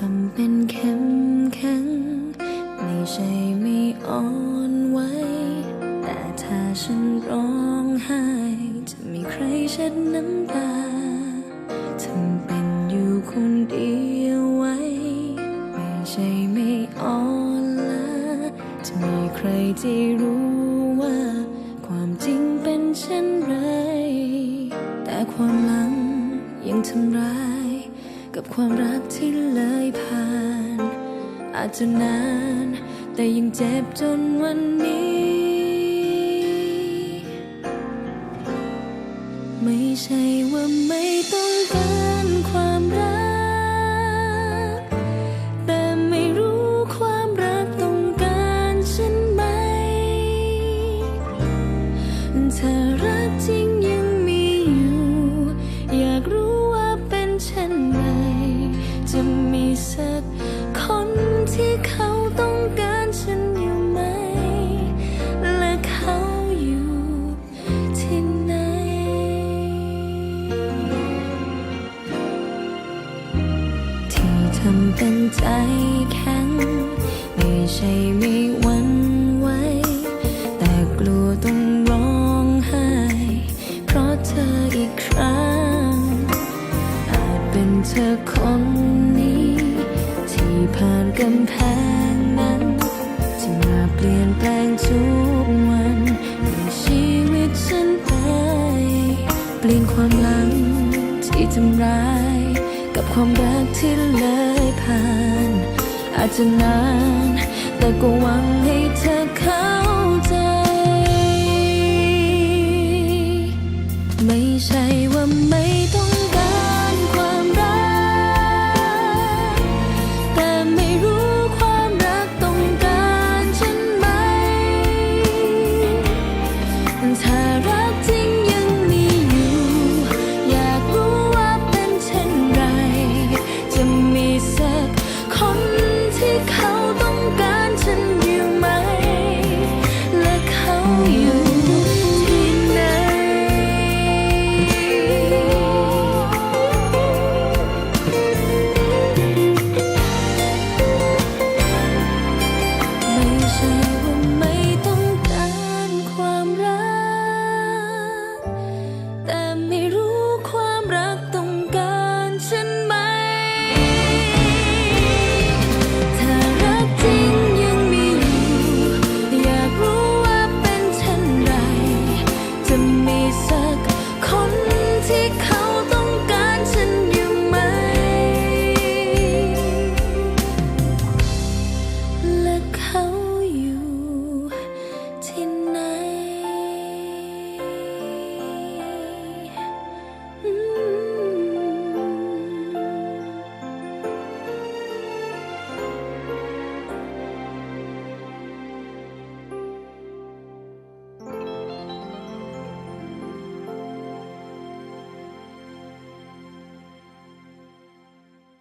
ทำเป็นเข้มแข็ง ไม่ใช่ไม่อ่อนไหว แต่ถ้าฉันร้องไห้ จะมีใครเช็ดน้ำตาทำเป็นอยู่คนเดียวไว้ ไม่ใช่ไม่อ่อนล้าจะมีใครที่รู้ว่า ความจริงเป็นเช่นไร แต่ความหลังยังทำร้าย ความรักที่เลยผ่าน อาจจะนาน แต่ยังเจ็บจนวันนี้ ไม่ใช่ว่าไม่ต้องำเป็นใจแข็ง ไม่ใช่ไม่หวันไหวแต่กลัวต้องร้องไห้ เพราะเธออีกครั้ง อาจเป็นเธอคนนี้ ที่ผ่านกำแพงนั้น ที่มาเปลี่ยนแปลงทุกวันในชีวิตฉันไป เปลี่ยนความหลังที่ทำร้ายกับความรักที่เลยผ่านอาจจะนาน แต่ก็หวังให้เธอเข้า emotions